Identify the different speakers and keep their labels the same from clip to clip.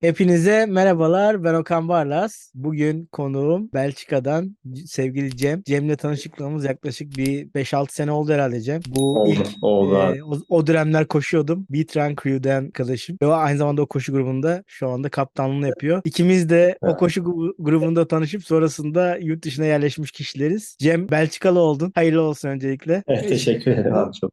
Speaker 1: Hepinize merhabalar. Ben Okan Barlas. Bugün konuğum Belçika'dan sevgili Cem. Cem'le tanışıklığımız yaklaşık bir 5-6 sene oldu herhalde Cem. Bu
Speaker 2: Oldu,
Speaker 1: ilk
Speaker 2: oldu
Speaker 1: e, o, o dönemler koşuyordum. Beat Run Crew'den arkadaşım. Ve o aynı zamanda o koşu grubunda şu anda kaptanlığını yapıyor. İkimiz de o koşu grubunda tanışıp sonrasında yurt dışına yerleşmiş kişileriz. Cem Belçikalı oldun. Hayırlı olsun öncelikle.
Speaker 2: Evet, teşekkür ederim çok.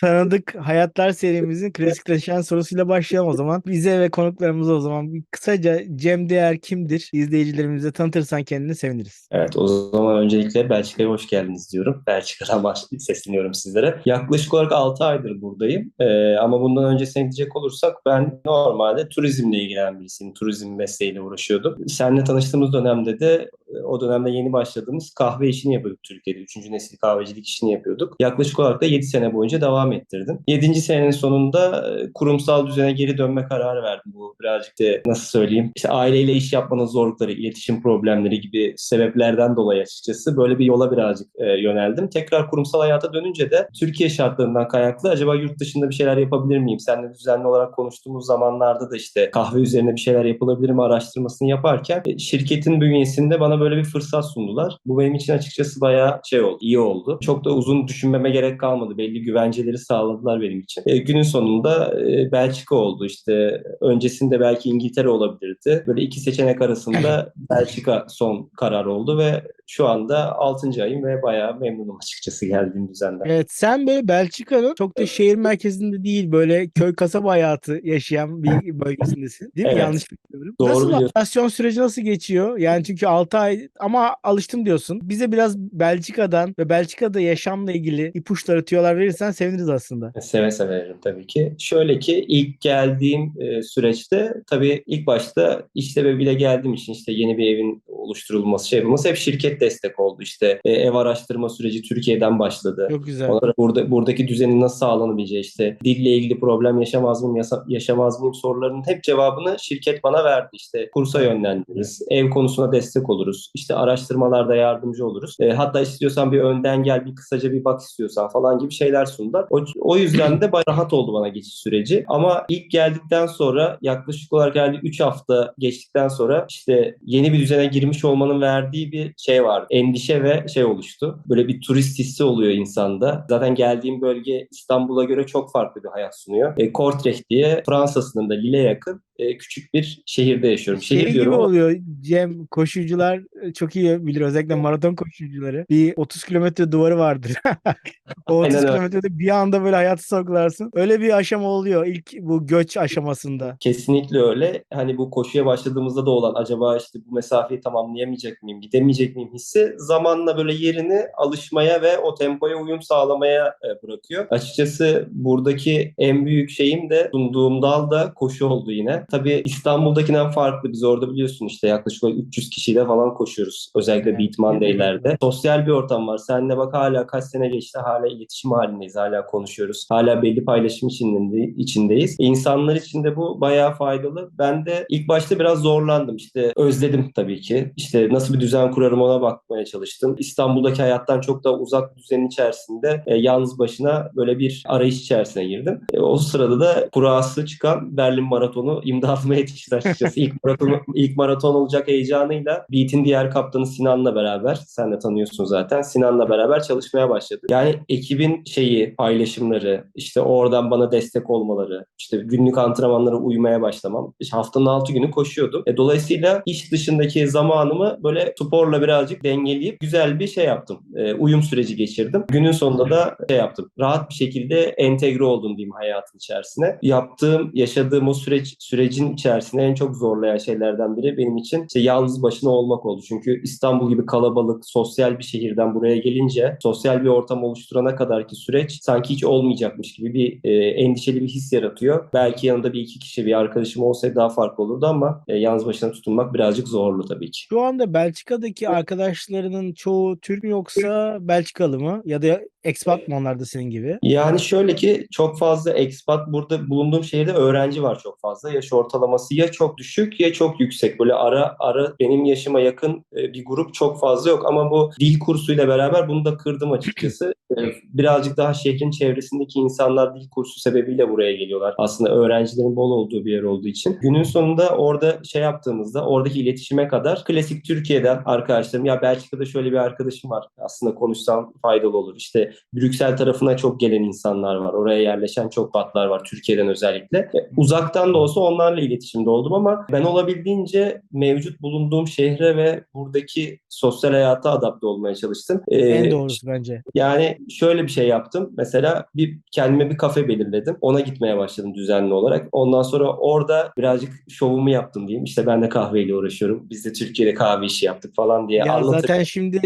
Speaker 1: Tanıdık Hayatlar serimizin klasikleşen sorusuyla başlayalım o zaman. Bize ve konuklarımıza o zaman kısaca Cem Değer kimdir? İzleyicilerimize tanıtırsan kendini seviniriz.
Speaker 2: Evet o zaman öncelikle Belçika'ya hoş geldiniz diyorum. Belçika'dan baş sesleniyorum sizlere. Yaklaşık olarak 6 aydır buradayım. Ee, ama bundan öncesine gidecek olursak ben normalde turizmle ilgilenen birisiyim. Turizm mesleğiyle uğraşıyordum. Seninle tanıştığımız dönemde de e, o dönemde yeni başladığımız kahve işini yapıyorduk Türkiye'de. Üçüncü nesil kahvecilik işini yapıyorduk. Yaklaşık olarak da 7 sene boyunca devam ettirdim. 7. senenin sonunda e, kurumsal düzene geri dönme kararı verdim. Bu birazcık da nasıl söyleyeyim işte aileyle iş yapmanın zorlukları, iletişim problemleri gibi sebeplerden dolayı açıkçası böyle bir yola birazcık e, yöneldim. Tekrar kurumsal hayata dönünce de Türkiye şartlarından kaynaklı acaba yurt dışında bir şeyler yapabilir miyim? Seninle düzenli olarak konuştuğumuz zamanlarda da işte kahve üzerine bir şeyler yapılabilir mi araştırmasını yaparken e, şirketin bünyesinde bana böyle bir fırsat sundular. Bu benim için açıkçası bayağı şey oldu, iyi oldu. Çok da uzun düşünmeme gerek kalmadı. Belli güvenceleri sağladılar benim için. E, günün sonunda e, Belçika oldu. İşte öncesinde belki İngiltere olabilirdi. Böyle iki seçenek arasında Belçika son karar oldu ve şu anda 6. ayım ve bayağı memnunum açıkçası geldiğim düzenden.
Speaker 1: Evet sen böyle Belçika'nın çok da şehir merkezinde değil böyle köy kasaba hayatı yaşayan bir bölgesindesin. Değil mi?
Speaker 2: Evet.
Speaker 1: Yanlış bilmiyorum.
Speaker 2: Doğru
Speaker 1: nasıl
Speaker 2: biliyorsun.
Speaker 1: adaptasyon süreci nasıl geçiyor? Yani çünkü 6 ay ama alıştım diyorsun. Bize biraz Belçika'dan ve Belçika'da yaşamla ilgili ipuçları tüyolar verirsen seviniriz aslında.
Speaker 2: Seve seve veririm tabii ki. Şöyle ki ilk geldiğim e, süreçte tabii ilk başta iş sebebiyle geldiğim için işte yeni bir evin oluşturulması, şey yapılması hep şirket destek oldu. İşte e, ev araştırma süreci Türkiye'den başladı.
Speaker 1: Çok güzel.
Speaker 2: Onlara burada buradaki düzenin nasıl sağlanabileceği işte dille ilgili problem yaşamaz mıyım yaşamaz mıyım sorularının hep cevabını şirket bana verdi. İşte kursa yönlendiririz, ev konusuna destek oluruz, işte araştırmalarda yardımcı oluruz. E, hatta istiyorsan bir önden gel bir kısaca bir bak istiyorsan falan gibi şeyler sundular. O, o yüzden de bayağı rahat oldu bana geçiş süreci. Ama ilk geldikten sonra yaklaşık olarak herhalde 3 hafta geçtikten sonra işte yeni bir düzene girmiş olmanın verdiği bir şey vardı. Endişe ve şey oluştu. Böyle bir turist hissi oluyor insanda. Zaten geldiğim bölge İstanbul'a göre çok farklı bir hayat sunuyor. E, Kortrijk diye Fransa sınırında Lille'ye yakın e, küçük bir şehirde yaşıyorum. Şehir
Speaker 1: gibi
Speaker 2: diyorum ama
Speaker 1: oluyor Cem koşucular e, çok iyi bilir özellikle maraton koşucuları. Bir 30 kilometre duvarı vardır. o 30
Speaker 2: Aynen öyle.
Speaker 1: kilometrede bir anda böyle hayatı sorgularsın. Öyle bir aşama oluyor ilk bu göç aşamasında.
Speaker 2: Kesinlikle öyle. Hani bu koşuya başladığımızda da olan acaba işte bu mesafeyi tamamlayamayacak mıyım, gidemeyecek miyim hissi zamanla böyle yerini alışmaya ve o tempoya uyum sağlamaya e, bırakıyor. Açıkçası buradaki en büyük şeyim de sunduğum dal da koşu oldu yine. Tabii İstanbul'dakinden farklı. Biz orada biliyorsun işte yaklaşık olarak 300 kişiyle falan koşuyoruz. Özellikle
Speaker 1: Evet.
Speaker 2: Beat Monday'lerde. Sosyal bir ortam var. Seninle bak hala kaç sene geçti hala iletişim halindeyiz. Hala konuşuyoruz. Hala belli paylaşım içinde, içindeyiz. İnsanlar için de bu bayağı faydalı. Ben de ilk başta biraz zorlandım. İşte özledim tabii ki. İşte nasıl bir düzen kurarım ona bakmaya çalıştım. İstanbul'daki hayattan çok daha uzak bir düzenin içerisinde e, yalnız başına böyle bir arayış içerisine girdim. E, o sırada da kurası çıkan Berlin Maratonu imdadıma yetişti açıkçası. ilk maraton, ilk maraton olacak heyecanıyla Beat'in diğer kaptanı Sinan'la beraber, sen de tanıyorsun zaten, Sinan'la beraber çalışmaya başladık. Yani ekibin şeyi, paylaşımları, işte oradan bana destek olmaları, işte günlük antrenmanlara uymaya başlamam. İşte haftanın 6 günü koşuyordum. E, dolayısıyla iş dışındaki zamanımı böyle sporla birazcık dengeleyip güzel bir şey yaptım. E, uyum süreci geçirdim. Günün sonunda da şey yaptım. Rahat bir şekilde entegre oldum diyeyim hayatın içerisine. Yaptığım, yaşadığım o süreç sürecin içerisinde en çok zorlayan şeylerden biri benim için işte yalnız başına olmak oldu. Çünkü İstanbul gibi kalabalık, sosyal bir şehirden buraya gelince sosyal bir ortam oluşturana kadar ki süreç sanki hiç olmayacakmış gibi bir e, endişeli bir his yaratıyor. Belki yanında bir iki kişi bir arkadaşım olsaydı daha farklı olurdu ama e, yalnız başına tutunmak birazcık zorlu tabii ki.
Speaker 1: Şu anda Belçika'daki arkadaşlarının çoğu Türk mü yoksa Belçikalı mı? Ya da expat mı onlar da senin gibi?
Speaker 2: Yani şöyle ki çok fazla expat burada bulunduğum şehirde öğrenci var çok fazla. Yaş ortalaması ya çok düşük ya çok yüksek. Böyle ara ara benim yaşıma yakın e, bir grup çok fazla yok ama bu dil kursuyla beraber bunu da kırdım açıkçası. E, Birazcık daha şehrin çevresindeki insanlar dil kursu sebebiyle buraya geliyorlar. Aslında öğrencilerin bol olduğu bir yer olduğu için. Günün sonunda orada şey yaptığımızda oradaki iletişime kadar klasik Türkiye'den arkadaşlarım ya Belçika'da şöyle bir arkadaşım var. Aslında konuşsam faydalı olur. İşte Brüksel tarafına çok gelen insanlar var. Oraya yerleşen çok batlar var Türkiye'den özellikle. E, Uzaktan da olsa onlarla iletişimde oldum ama ben olabildiğince mevcut bulunduğum şehre ve buradaki sosyal hayata adapte olmaya çalıştım. E,
Speaker 1: En doğrusu bence.
Speaker 2: yani şöyle bir şey yaptım. Mesela bir kendime bir kafe belirledim. Ona gitmeye başladım düzenli olarak. Ondan sonra orada birazcık şovumu yaptım diyeyim. İşte ben de kahveyle uğraşıyorum. Biz de Türkiye'de kahve işi yaptık falan diye
Speaker 1: Ya
Speaker 2: anlatırım.
Speaker 1: zaten şimdi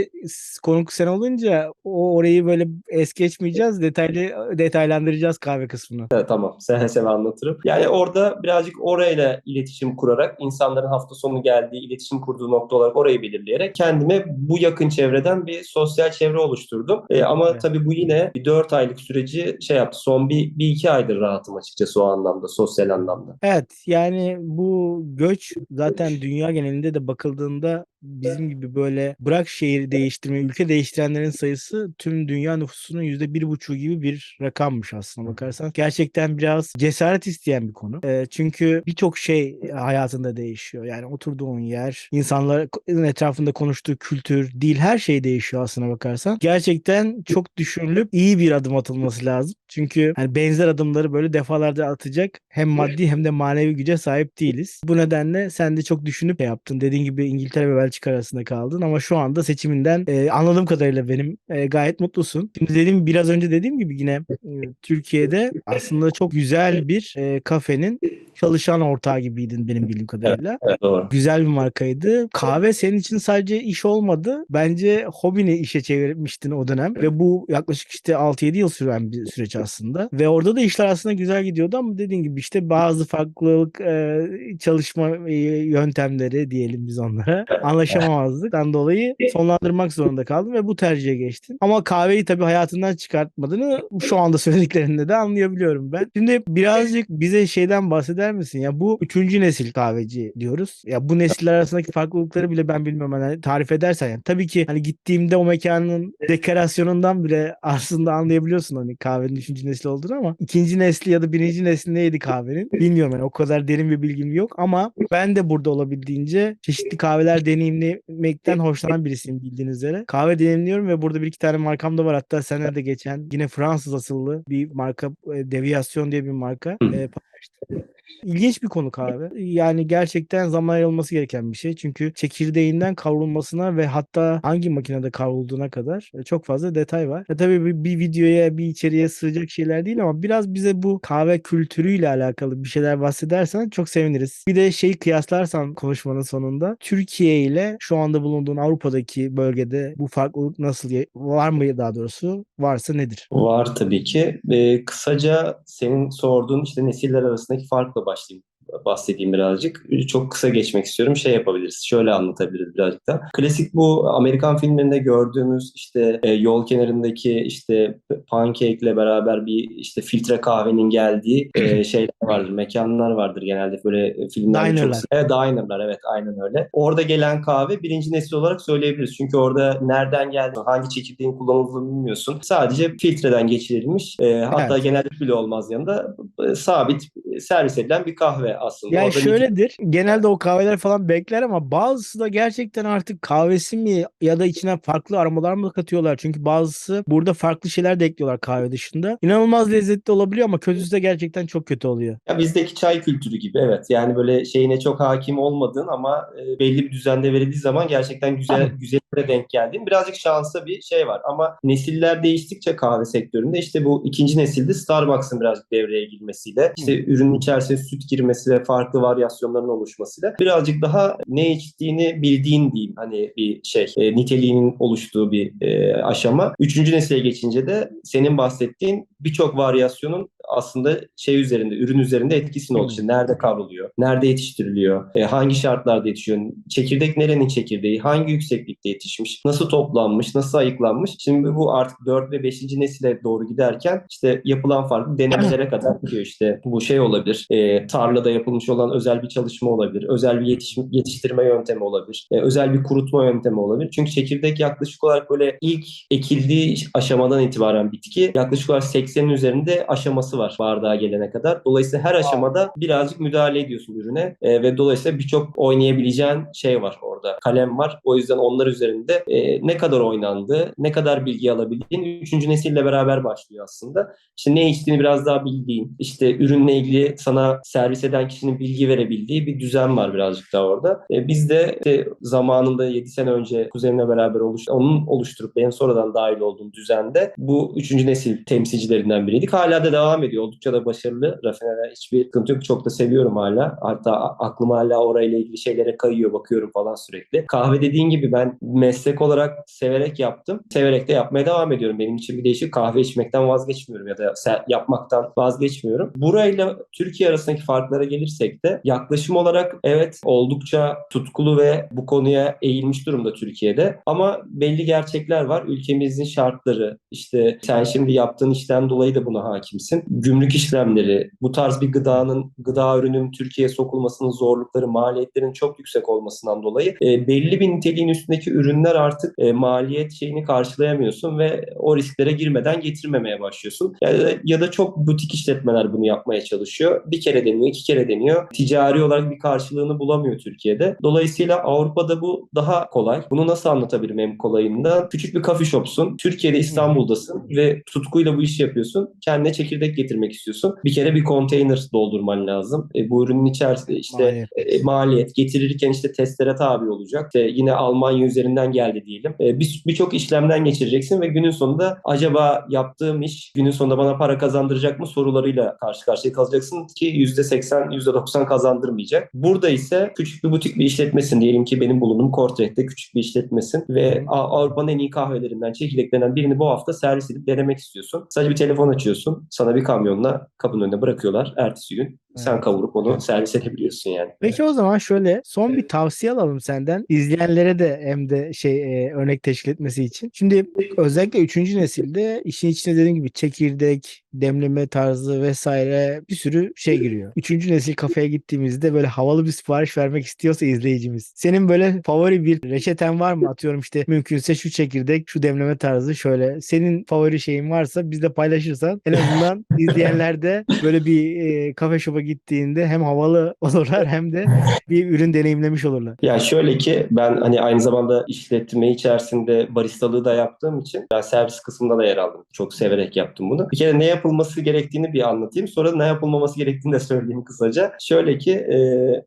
Speaker 1: konuk sen olunca o orayı böyle es geçmeyeceğiz. Detaylı detaylandıracağız kahve kısmını.
Speaker 2: Evet, tamam. Seve seve anlatırım. Yani orada birazcık orayla iletişim kurarak insanların hafta sonu geldiği, iletişim kurduğu nokta olarak orayı belirleyerek kendime bu yakın çevreden bir sosyal çevre oluşturdum. Ee, ama
Speaker 1: Evet.
Speaker 2: tabii bu yine bir 4 aylık süreci şey yaptı. Son bir, bir iki aydır rahatım açıkçası o anlamda, sosyal anlamda.
Speaker 1: Evet yani bu göç zaten dünya genelinde de bakıldığında bizim gibi böyle bırak şehir değiştirme, ülke değiştirenlerin sayısı tüm dünya nüfusunun yüzde bir buçuğu gibi bir rakammış aslına bakarsan. Gerçekten biraz cesaret isteyen bir konu. Ee, çünkü birçok şey hayatında değişiyor. Yani oturduğun yer, insanların etrafında konuştuğu kültür, dil her şey değişiyor aslına bakarsan. Gerçekten çok düşünülüp iyi bir adım atılması lazım. Çünkü hani benzer adımları böyle defalarca atacak hem maddi hem de manevi güce sahip değiliz. Bu nedenle sen de çok düşünüp şey yaptın. Dediğin gibi İngiltere ve Belçika arasında kaldın ama şu anda seçiminden e, anladığım kadarıyla benim e, gayet mutlusun. Şimdi dediğim biraz önce dediğim gibi yine e, Türkiye'de aslında çok güzel bir e, kafenin çalışan ortağı gibiydin benim bildiğim kadarıyla.
Speaker 2: Evet, doğru.
Speaker 1: Güzel bir markaydı. Kahve senin için sadece iş olmadı. Bence hobini işe çevirmiştin o dönem. Ve bu yaklaşık işte 6-7 yıl süren bir süreç aslında. Ve orada da işler aslında güzel gidiyordu ama dediğin gibi işte bazı farklılık e, çalışma e, yöntemleri diyelim biz onlara. Anlaşamamazlıktan dolayı sonlandırmak zorunda kaldım ve bu tercihe geçtin. Ama kahveyi tabii hayatından çıkartmadığını şu anda söylediklerinde de anlayabiliyorum ben. Şimdi birazcık bize şeyden bahseder misin? Ya bu üçüncü nesil kahveci diyoruz. Ya bu nesiller arasındaki farklılıkları bile ben bilmiyorum. Hani tarif edersen yani. Tabii ki hani gittiğimde o mekanın dekorasyonundan bile aslında anlayabiliyorsun hani kahvenin üçüncü nesil olduğunu ama ikinci nesli ya da birinci nesli neydi kahvenin? Bilmiyorum yani o kadar derin bir bilgim yok ama ben de burada olabildiğince çeşitli kahveler deneyimlemekten hoşlanan birisiyim bildiğiniz üzere. Kahve deneyimliyorum ve burada bir iki tane markam da var. Hatta senede geçen yine Fransız asıllı bir marka e, Deviasyon diye bir marka e, paylaştım. İlginç bir konu kahve. Yani gerçekten zaman ayrılması gereken bir şey. Çünkü çekirdeğinden kavrulmasına ve hatta hangi makinede kavrulduğuna kadar e, çok fazla detay var. E tabii bir, bir videoya, bir içeriğe sığacak şeyler değil ama biraz bize bu kahve kültürüyle alakalı bir şeyler bahsedersen çok seviniriz. Bir de şeyi kıyaslarsan konuşmanın sonunda Türkiye ile şu anda bulunduğun Avrupa'daki bölgede bu farklılık nasıl var mı daha doğrusu? Varsa nedir?
Speaker 2: Var tabii ki. Ee, kısaca senin sorduğun işte nesiller arasındaki farkla başlayayım bahsedeyim birazcık. Çok kısa geçmek istiyorum. Şey yapabiliriz. Şöyle anlatabiliriz birazcık da. Klasik bu Amerikan filmlerinde gördüğümüz işte e, yol kenarındaki işte pancake'le beraber bir işte filtre kahvenin geldiği e, şeyler vardır. Mekanlar vardır genelde böyle filmlerde çok
Speaker 1: Dinerlar.
Speaker 2: Evet, dinerlar evet aynen öyle. Orada gelen kahve birinci nesil olarak söyleyebiliriz. Çünkü orada nereden geldi, hangi çekirdeğin kullanıldığını bilmiyorsun. Sadece filtreden geçirilmiş. e, hatta
Speaker 1: Evet.
Speaker 2: genelde bile olmaz yanında e, sabit e, servis edilen bir kahve aslında.
Speaker 1: Yani
Speaker 2: Orada
Speaker 1: şöyledir. Genelde o kahveler falan bekler ama bazısı da gerçekten artık kahvesi mi ya da içine farklı aromalar mı katıyorlar? Çünkü bazısı burada farklı şeyler de ekliyorlar kahve dışında. İnanılmaz lezzetli olabiliyor ama kötüsü de gerçekten çok kötü oluyor.
Speaker 2: Ya bizdeki çay kültürü gibi evet. Yani böyle şeyine çok hakim olmadığın ama e, belli bir düzende verildiği zaman gerçekten güzel güzellere denk geldiğin birazcık şansa bir şey var. Ama nesiller değiştikçe kahve sektöründe işte bu ikinci nesilde Starbucks'ın birazcık devreye girmesiyle işte ürünün içerisine süt girmesi ve farklı varyasyonların oluşmasıyla birazcık daha ne içtiğini bildiğin diyeyim hani bir şey e, niteliğinin oluştuğu bir e, aşama. Üçüncü nesile geçince de senin bahsettiğin birçok varyasyonun aslında şey üzerinde, ürün üzerinde etkisini oluşturuyor. Nerede kavruluyor, nerede yetiştiriliyor, e, hangi şartlarda yetişiyor, çekirdek nerenin çekirdeği, hangi yükseklikte yetişmiş, nasıl toplanmış, nasıl ayıklanmış. Şimdi bu artık 4 ve 5. nesile doğru giderken işte yapılan farklı denemelere kadar gidiyor işte. Bu şey olabilir, e, tarlada yapılmış olan özel bir çalışma olabilir, özel bir yetişim, yetiştirme yöntemi olabilir, e, özel bir kurutma yöntemi olabilir. Çünkü çekirdek yaklaşık olarak böyle ilk ekildiği aşamadan itibaren bitki yaklaşık olarak 80'in üzerinde aşaması var bardağa gelene kadar. Dolayısıyla her aşamada birazcık müdahale ediyorsun ürüne e, ve dolayısıyla birçok oynayabileceğin şey var orada. Kalem var. O yüzden onlar üzerinde e, ne kadar oynandı, ne kadar bilgi alabildiğin 3. nesille beraber başlıyor aslında. İşte ne içtiğini biraz daha bildiğin, işte ürünle ilgili sana servis eden kişinin bilgi verebildiği bir düzen var birazcık daha orada. E, biz de işte zamanında 7 sene önce kuzenimle beraber oluş onun oluşturup benim sonradan dahil olduğum düzende bu 3. nesil temsilcilerinden biriydik. Hala da devam ediyor. Oldukça da başarılı. Rafinere hiçbir sıkıntı yok. Çok da seviyorum hala. Hatta aklım hala orayla ilgili şeylere kayıyor. Bakıyorum falan sürekli. Kahve dediğin gibi ben meslek olarak severek yaptım. Severek de yapmaya devam ediyorum. Benim için bir değişik kahve içmekten vazgeçmiyorum ya da yapmaktan vazgeçmiyorum. Burayla Türkiye arasındaki farklara gelirsek de yaklaşım olarak evet oldukça tutkulu ve bu konuya eğilmiş durumda Türkiye'de. Ama belli gerçekler var. Ülkemizin şartları, işte sen şimdi yaptığın işten dolayı da buna hakimsin. Gümrük işlemleri, bu tarz bir gıdanın, gıda ürünün Türkiye'ye sokulmasının zorlukları, maliyetlerin çok yüksek olmasından dolayı e, belli bir niteliğin üstündeki ürünler artık e, maliyet şeyini karşılayamıyorsun ve o risklere girmeden getirmemeye başlıyorsun. Ya da, ya da çok butik işletmeler bunu yapmaya çalışıyor. Bir kere deniyor, iki kere deniyor. Ticari olarak bir karşılığını bulamıyor Türkiye'de. Dolayısıyla Avrupa'da bu daha kolay. Bunu nasıl anlatabilirim en kolayında? Küçük bir coffee shop'sun. Türkiye'de İstanbul'dasın ve tutkuyla bu işi yapıyorsun. Kendine çekirdek getirmek istiyorsun. Bir kere bir konteyner doldurman lazım. E, bu ürünün içerisinde işte
Speaker 1: Maliyet.
Speaker 2: e, maliyet getirirken işte testlere tabi olacak. İşte yine Almanya üzerinden geldi diyelim. E, bir- Birçok işlemden geçireceksin ve günün sonunda acaba yaptığım iş günün sonunda bana para kazandıracak mı sorularıyla karşı karşıya kalacaksın ki %80, %90 kazandırmayacak. Burada ise küçük bir butik bir işletmesin diyelim ki benim bulunduğum Kortret'te küçük bir işletmesin ve Avrupa'nın en iyi kahvelerinden, çekirdeklerinden birini bu hafta servis edip denemek istiyorsun. Sadece bir telefon açıyorsun. Sana bir kamyonla kapının önüne bırakıyorlar. Ertesi gün sen
Speaker 1: Evet.
Speaker 2: kavurup onu servis edebiliyorsun yani.
Speaker 1: Peki o zaman şöyle son bir tavsiye alalım senden. İzleyenlere de hem de şey e, örnek teşkil etmesi için. Şimdi özellikle 3. nesilde işin içine dediğim gibi çekirdek, demleme tarzı vesaire bir sürü şey giriyor. 3. nesil kafeye gittiğimizde böyle havalı bir sipariş vermek istiyorsa izleyicimiz. Senin böyle favori bir reçeten var mı? Atıyorum işte mümkünse şu çekirdek, şu demleme tarzı şöyle. Senin favori şeyin varsa bizle paylaşırsan en azından izleyenler de böyle bir e, kafe shop'a gittiğinde hem havalı olurlar hem de bir ürün deneyimlemiş olurlar.
Speaker 2: Ya şöyle ki ben hani aynı zamanda işletme içerisinde baristalığı da yaptığım için ben servis kısmında da yer aldım. Çok severek yaptım bunu. Bir kere ne yapılması gerektiğini bir anlatayım. Sonra ne yapılmaması gerektiğini de söyleyeyim kısaca. Şöyle ki e,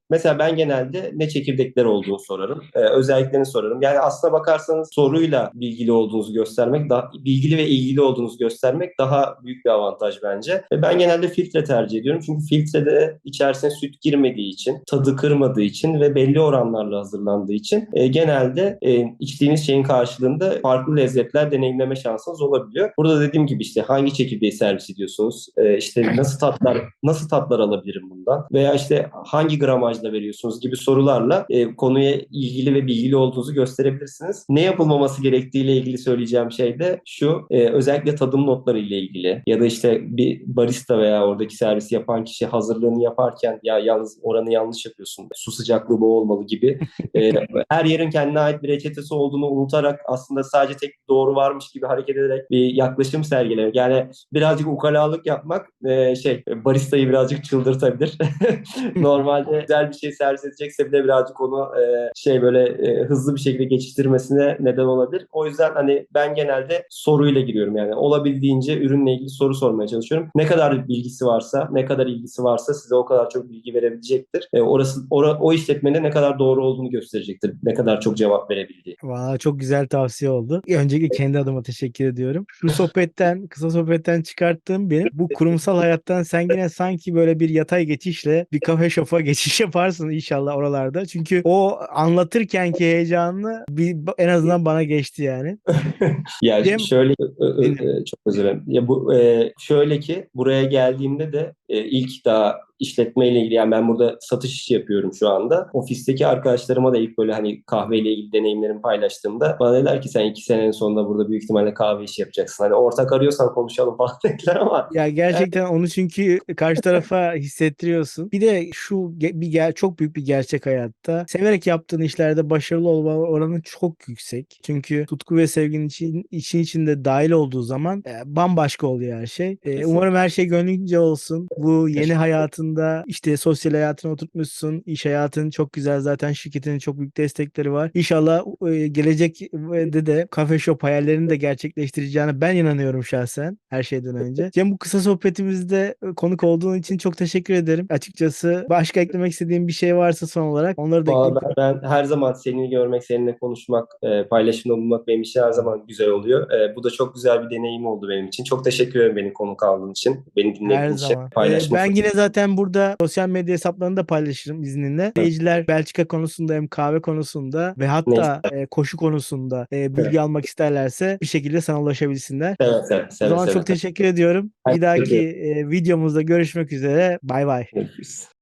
Speaker 2: mesela ben genelde ne çekirdekler olduğunu sorarım. E, özelliklerini sorarım. Yani aslına bakarsanız soruyla bilgili olduğunuzu göstermek, daha, bilgili ve ilgili olduğunuzu göstermek daha büyük bir avantaj bence. Ve ben genelde filtre tercih ediyorum. Çünkü filtrede içerisine süt girmediği için, tadı kırmadığı için ve belli oranlarla hazırlandığı için e, genelde e, içtiğiniz şeyin karşılığında farklı lezzetler deneyimleme şansınız olabiliyor. Burada dediğim gibi işte hangi çekirdeği servis ediyorsunuz? E, işte nasıl tatlar nasıl tatlar alabilirim bundan? Veya işte hangi gramajla veriyorsunuz gibi sorularla e, konuya ilgili ve bilgili olduğunuzu gösterebilirsiniz. Ne yapılmaması gerektiğiyle ilgili söyleyeceğim şey de şu. e, özellikle tadım notları ile ilgili ya da işte bir barista veya oradaki servisi yapan kişi hazırlığını yaparken ya yalnız oranı yanlış yapıyorsun. Su sıcaklığı bu olmalı gibi. E, her yerin kendine ait bir reçetesi olduğunu unutarak aslında sadece tek doğru varmış gibi hareket ederek bir yaklaşım sergilemek. Yani birazcık ukalalık yapmak e, şey baristayı birazcık çıldırtabilir. Normalde güzel bir şey servis edecekse bile birazcık onu e, şey böyle e, hızlı bir şekilde geçiştirmesine neden olabilir. O yüzden hani ben genelde soruyla giriyorum yani olabildiğince ürünle ilgili soru sormaya çalışıyorum. Ne kadar bilgisi varsa, ne kadar ilgisi varsa varsa size o kadar çok bilgi verebilecektir. E, orası ora- o işletmenin ne kadar doğru olduğunu gösterecektir. Ne kadar çok cevap verebildiği.
Speaker 1: Valla çok güzel tavsiye oldu. Öncelikle kendi adıma teşekkür ediyorum. Şu sohbetten, kısa sohbetten çıkarttığım benim bu kurumsal hayattan sen yine sanki böyle bir yatay geçişle bir kafe şofa geçiş yaparsın inşallah oralarda. Çünkü o anlatırken ki heyecanlı bir, en azından bana geçti yani.
Speaker 2: Yani
Speaker 1: Cem-
Speaker 2: şöyle e, çok özür dilerim. Ya bu e, şöyle ki buraya geldiğimde de e, ilk daha işletmeyle ilgili yani ben burada satış işi yapıyorum şu anda. Ofisteki arkadaşlarıma da ilk böyle hani kahveyle ilgili deneyimlerimi paylaştığımda bana dediler ki sen iki senenin sonunda burada büyük ihtimalle kahve işi yapacaksın. Hani ortak arıyorsan konuşalım falan dediler ama
Speaker 1: Ya gerçekten onu çünkü karşı tarafa hissettiriyorsun. Bir de şu bir ger- çok büyük bir gerçek hayatta severek yaptığın işlerde başarılı olma oranı çok yüksek. Çünkü tutku ve sevginin için, için içinde dahil olduğu zaman e, bambaşka oluyor her şey. E, umarım her şey gönlünce olsun. Bu yeni
Speaker 2: Teşekkür-
Speaker 1: hayatında işte sosyal hayatını oturtmuşsun. iş hayatın çok güzel zaten şirketinin çok büyük destekleri var. İnşallah e, gelecekte de kafe shop hayallerini de gerçekleştireceğine ben inanıyorum şahsen her şeyden önce. Cem bu kısa sohbetimizde e, konuk olduğun için çok teşekkür ederim. Açıkçası başka eklemek istediğim bir şey varsa son olarak onları da
Speaker 2: ben, ben her zaman seni görmek, seninle konuşmak, e, paylaşımda bulunmak benim için her zaman güzel oluyor. Bu da çok güzel bir deneyim oldu benim için. Çok teşekkür ederim beni konuk aldığın için, beni dinlediğin
Speaker 1: her
Speaker 2: için,
Speaker 1: zaman.
Speaker 2: paylaşma
Speaker 1: Ee, ben yine zaten burada sosyal medya hesaplarını da paylaşırım izninle. Seyirciler Belçika konusunda hem kahve konusunda ve hatta e, koşu konusunda e, bilgi
Speaker 2: Evet.
Speaker 1: almak isterlerse bir şekilde sana ulaşabilsinler.
Speaker 2: Seve seve,
Speaker 1: O
Speaker 2: seve
Speaker 1: zaman
Speaker 2: seve.
Speaker 1: çok teşekkür ediyorum. Bir dahaki e, videomuzda görüşmek üzere. Bay bay.
Speaker 2: Görüşürüz.